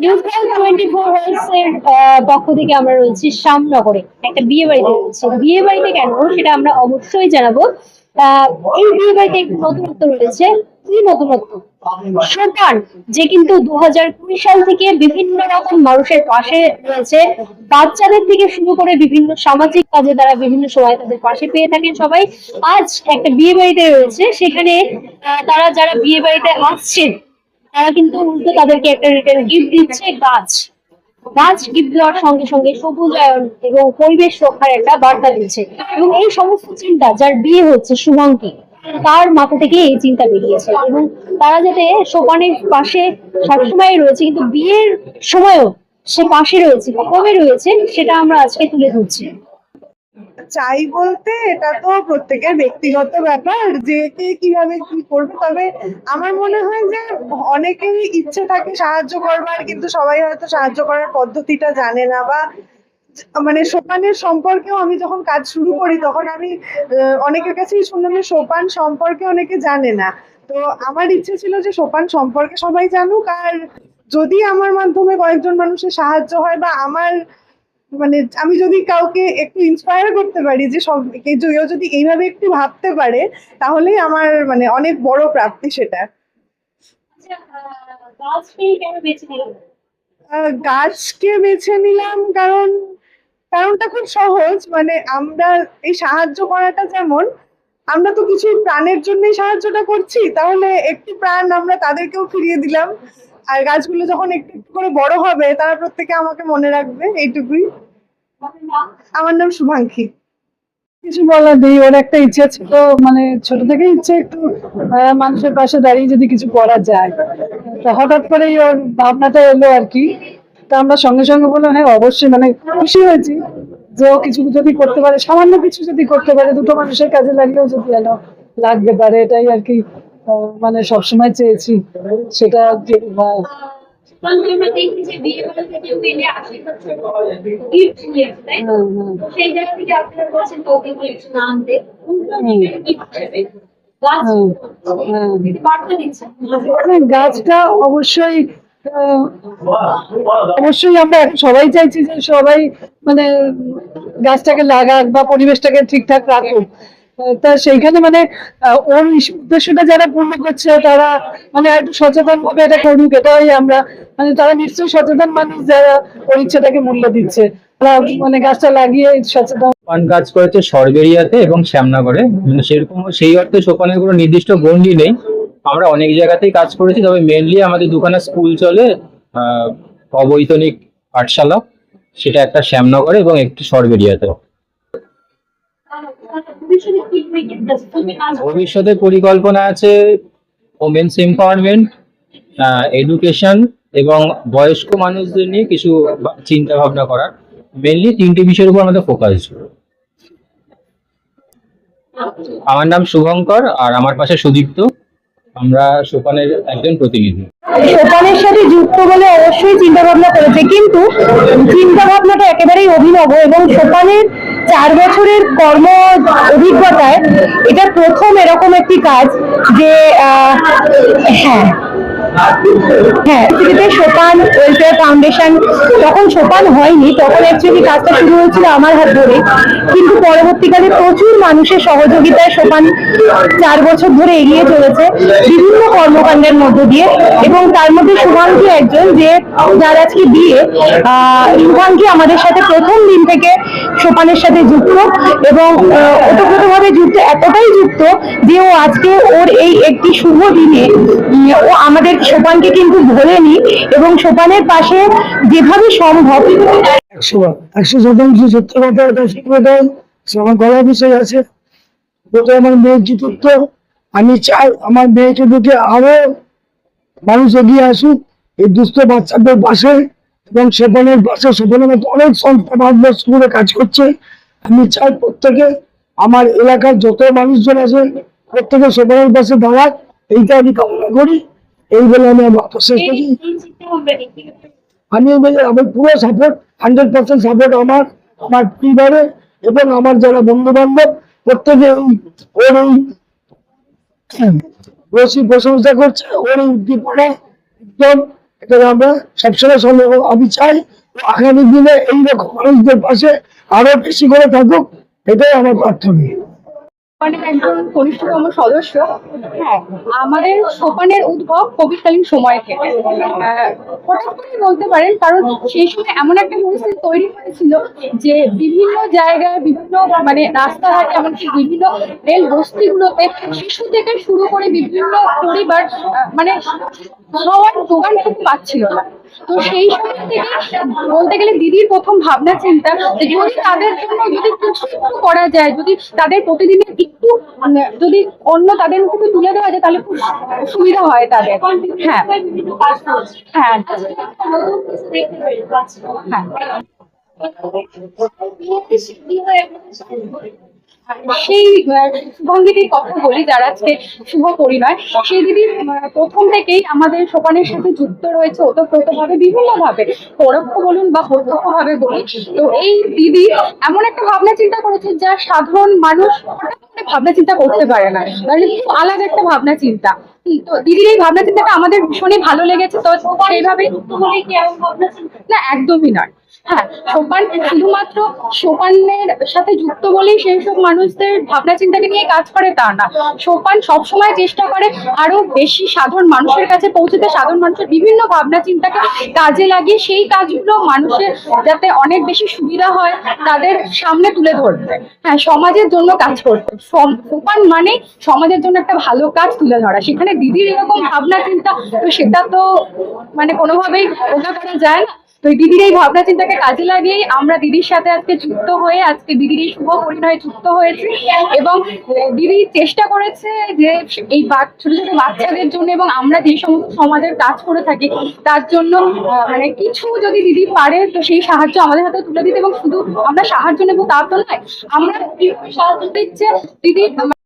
Twenty four এর পক্ষ থেকে আমরা একটা বিয়ে বাড়িতে বিয়ে বাড়িতে কেন? সেটা আমরা অবশ্যই বিয়ে বাড়িতে একটু নতুনত্ব রয়েছে। কি নতুনত্ব? যে কিন্তু দু হাজার কুড়ি সাল থেকে বিভিন্ন রকম মানুষের পাশে রয়েছে। বাচ্চাদের থেকে শুরু করে বিভিন্ন সামাজিক কাজে তারা বিভিন্ন সময় তাদের পাশে পেয়ে থাকেন সবাই। আজ একটা বিয়ে বাড়িতে রয়েছে। সেখানে তারা যারা বিয়ে বাড়িতে আসছেন তারা কিন্তু উল্টো তাদেরকে একটা রিটার্ন গিফট দিচ্ছে, গাছ। গাছ গিফট দেওয়ার সঙ্গে সঙ্গে সবুজায়ন এবং পরিবেশ রক্ষার একটা বার্তা দিচ্ছে। এবং এই সমস্ত চিন্তা যার বিয়ে হচ্ছে শুভাঙ্কি, তার মাথা থেকে এই চিন্তা বেরিয়েছে। এবং তারা যাতে সোপানের পাশে সবসময় রয়েছে, কিন্তু বিয়ের সময়ও সে পাশে রয়েছে কবে রয়েছে, সেটা আমরা আজকে তুলে ধরছি। চাই বলতে এটা তো প্রত্যেকের ব্যক্তিগত ব্যাপার, যে কে কীভাবে কি করবে। তবে আমার মনে হয় যে অনেকেরই ইচ্ছে থাকে সাহায্য করবার, কিন্তু সবাই হয়তো সাহায্য করার পদ্ধতিটা জানে না বা মানে সোপানের সম্পর্কেও আমি যখন কাজ শুরু করি, তখন আমি অনেকের কাছেই শুনলাম যে সোপান সম্পর্কে অনেকে জানে না। তো আমার ইচ্ছে ছিল যে সোপান সম্পর্কে সবাই জানুক, আর যদি আমার মাধ্যমে কয়েকজন মানুষের সাহায্য হয় বা আমার মানে আমি যদি কাউকে একটু ইন্সপায়ার করতে পারি যে সব কেউ যদি এইভাবে একটু ভাবতে পারে তাহলেই আমার মানে অনেক বড় প্রাপ্তি সেটা। আহ, গাছকে বেছে নিলাম কারণ কারণটা খুব সহজ মানে আমরা এই সাহায্য করাটা যেমন আমরা তো কিছু প্রাণের জন্যই সাহায্যটা করছি তাহলে একটু প্রাণ আমরা তাদেরকেও ফিরিয়ে দিলাম। আর গাছগুলো যখন একটু একটু করে বড় হবে, তারা প্রত্যেকে আমাকে মনে রাখবে, এইটুকুই। আমার নাম শুভাঙ্ক্ষী কিছু বলার নেই, ওর একটা ইচ্ছে ছিল মানে ছোট থেকে ইচ্ছে একটু মানুষের পাশে দাঁড়িয়ে যদি কিছু করা যায়। তা হঠাৎ করেই ওর ভাবনাটা এলো আর কি। তা আমরা সঙ্গে সঙ্গে বললাম হ্যাঁ অবশ্যই মানে খুশি হয়েছি যে ও কিছু যদি করতে পারে, সামান্য কিছু যদি করতে পারে, দুটো মানুষের কাজে লাগলেও যদি এলো লাগতে পারে, এটাই আর কি মানে সবসময় চেয়েছি সেটা যে, আহ, আমরা দেখি যে বিয়ে বাড়িতে কেউ পেলে আশীর্বাদ গিফট নিয়ে আসে, তাই তো? হুম, হুম। সেই জায়গা থেকে আপনারা বলছেন তো ওকে গিফট না আনতে হুম। গিফট হিসেবে গাছ হুম, হুম। একটি বার্তা দিচ্ছেন মানে গাছটা অবশ্যই অবশ্যই আমরা সবাই চাইছি যে সবাই মানে গাছটাকে লাগাক বা পরিবেশটাকে ঠিকঠাক রাখুক তা সেইখানে মানে ওর উদ্দেশ্যটা যারা পূর্ণ করছে, তারা মানে একটু সচেতন ভাবে এটা করুক, এটাই আমরা মানে তারা নিশ্চয়ই সচেতন মানুষ যারা ওর ইচ্ছেটাকে মূল্য দিচ্ছে। তারা মানে গাছটা লাগিয়ে সচেতন সোপান কাজ করেছে সরবেরিয়াতে এবং শ্যামনগরে। মানে সেরকম সেই অর্থে সোপানের কোনো নির্দিষ্ট গণ্ডি নেই। আমরা অনেক জায়গাতেই কাজ করেছি, তবে মেনলি আমাদের দুখানা স্কুল চলে অবৈতনিক পাঠশালা। সেটা একটা শ্যামনগরে এবং একটি সরবেরিয়াতে ভবিষ্যতে পরিকল্পনা আছে ওমেন্স এম্পাওয়ারমেন্ট এডুকেশন এবং বয়স্ক মানুষদের নিয়ে কিছু চিন্তা ভাবনা করার। মেনলি তিনটি বিষয়ের উপর আমাদের ফোকাস আমার নাম শুভঙ্কর আর আমার পাশে সুদীপ্ত। আমরা সোপানের একজন প্রতিনিধি। সোপানের সাথে যুক্ত বলে অবশ্যই চিন্তা ভাবনা করেছে, কিন্তু চিন্তা ভাবনাটা একেবারেই অভিনব এবং সোপানের চার বছরের কর্ম অভিজ্ঞতায় এটা প্রথম এরকম একটি কাজ যে হ্যাঁ। হ্যাঁ পৃথিবীতে সোপান ওয়েলফেয়ার ফাউন্ডেশন তখন সোপান হয়নি তখন অ্যাকচুয়ালি কাজটা শুরু হয়েছিল আমার হাত ধরে। কিন্তু পরবর্তীকালে প্রচুর মানুষের সহযোগিতায় সোপান চার বছর ধরে এগিয়ে চলেছে বিভিন্ন কর্মকাণ্ডের মধ্য দিয়ে। এবং তার মধ্যে শুভাঙ্কি একজন যে যার আজকে বিয়ে আহ, শুভাঙ্কি আমাদের সাথে প্রথম দিন থেকে সোপানের সাথে যুক্ত এবং ওতপ্রোতভাবে যুক্ত এতটাই যুক্ত যে ও আজকে ওর এই একটি শুভ দিনে ও আমাদের সোপানকে কিন্তু ভোলেনি এবং সোপানের পাশে যেভাবে সম্ভব। একশো একশো শতাংশ সত্য কথা এটা কথা আমার গলা বিষয় আছে। ওটা আমার মেয়ের চতুর্থ আমি চাই আমার মেয়েকে দেখে আরও মানুষ এগিয়ে আসুক। এই দুস্থ বাচ্চাদের পাশে এবং সেবনের পাশে সেবনের মতো অনেক সংস্থা ভারতবর্ষ করে কাজ করছে। আমি চাই প্রত্যেকে আমার এলাকার যত মানুষজন আছে, প্রত্যেকে সেবনের পাশে দাঁড়াক। এইটা আমি কামনা করি। এই বলে আমি আমার শেষ করছি। আমি আমার পুরো সাপোর্ট হান্ড্রেড পার্সেন্ট সাপোর্ট আমার আমার পরিবারে এবং আমার যারা বন্ধু বান্ধব প্রত্যেকে ওর রসি প্রশংসা করছে ওর উদ্দীপনা একদম এটা আমরা সবসময় সঙ্গে আমি চাই আগামী দিনে এইরকম মানুষদের পাশে আরও বেশি করে থাকুক এটাই আমার প্রার্থনা কনিষ্ঠতম সদস্য। হ্যাঁ আমাদের উদ্ভব কারণ এমন একটা পরিস্থিতি তৈরি হয়েছিল যে বিভিন্ন জায়গায় বিভিন্ন মানে এমনকি বিভিন্ন রেল শিশু থেকে শুরু করে বিভিন্ন পরিবার মানে খাওয়ার দোকান খুব পাচ্ছিল না। তো সেই সময় থেকে বলতে গেলে দিদির প্রথম ভাবনা, চিন্তা যদি তাদের জন্য যদি কিছু করা যায়, যদি তাদের প্রতিদিনের একটু যদি অন্য তাদের মুখে তুলে দেওয়া যায়, তাহলে খুব সুবিধা হয় তাদের। হ্যাঁ। হ্যাঁ। হ্যাঁ। সেই শুভাঙ্গীদের কথা বলি যারা আজকে শুভ পরিণয়। সেই দিদি প্রথম থেকেই আমাদের সোপানের সাথে যুক্ত রয়েছে ওতপ্রোতভাবে বিভিন্ন ভাবে পরোক্ষ বলুন বা প্রত্যক্ষ ভাবে বলুন তো এই দিদি এমন একটা ভাবনা চিন্তা করেছে যা সাধারণ মানুষ ভাবনা চিন্তা করতে পারে না। মানে খুব আলাদা একটা ভাবনা চিন্তা। তো দিদির এই ভাবনা চিন্তাটা আমাদের ভীষণই ভালো লেগেছে তো সেইভাবে না একদমই নয়। হ্যাঁ সোপান, শুধুমাত্র সোপানের সাথে যুক্ত বলেই সেই সব মানুষদের ভাবনা চিন্তাকে নিয়ে কাজ করে তা না। সোপান সবসময় চেষ্টা করে আরও বেশি সাধারণ মানুষের কাছে পৌঁছতে, সাধারণ মানুষের বিভিন্ন ভাবনা চিন্তাকে কাজে লাগিয়ে সেই কাজগুলো মানুষের যাতে অনেক বেশি সুবিধা হয়, তাদের সামনে তুলে ধরতে। হ্যাঁ সমাজের জন্য কাজ করতে। সোপান মানে সমাজের জন্য একটা ভালো কাজ তুলে ধরা। সেখানে দিদির এরকম ভাবনা চিন্তা, তো সেটা তো মানে কোনোভাবেই রোগা করা যায় না। তো দিদির এই ভাবনা চিন্তাকে কাজে লাগিয়েই আমরা দিদির সাথে আজকে যুক্ত হয়ে, আজকে দিদির এই শুভ পরিণয়ে যুক্ত হয়েছি। এবং দিদি চেষ্টা করেছে যে এই ছোট ছোট বাচ্চাদের জন্য এবং আমরা যে সমস্ত সমাজের কাজ করে থাকি, তার জন্য মানে কিছু যদি দিদি পারে, তো সেই সাহায্য আমাদের হাতে তুলে দিতে এবং শুধু আমরা সাহায্য নেব তা তো নয়, আমরা সাহায্য দিচ্ছে দিদি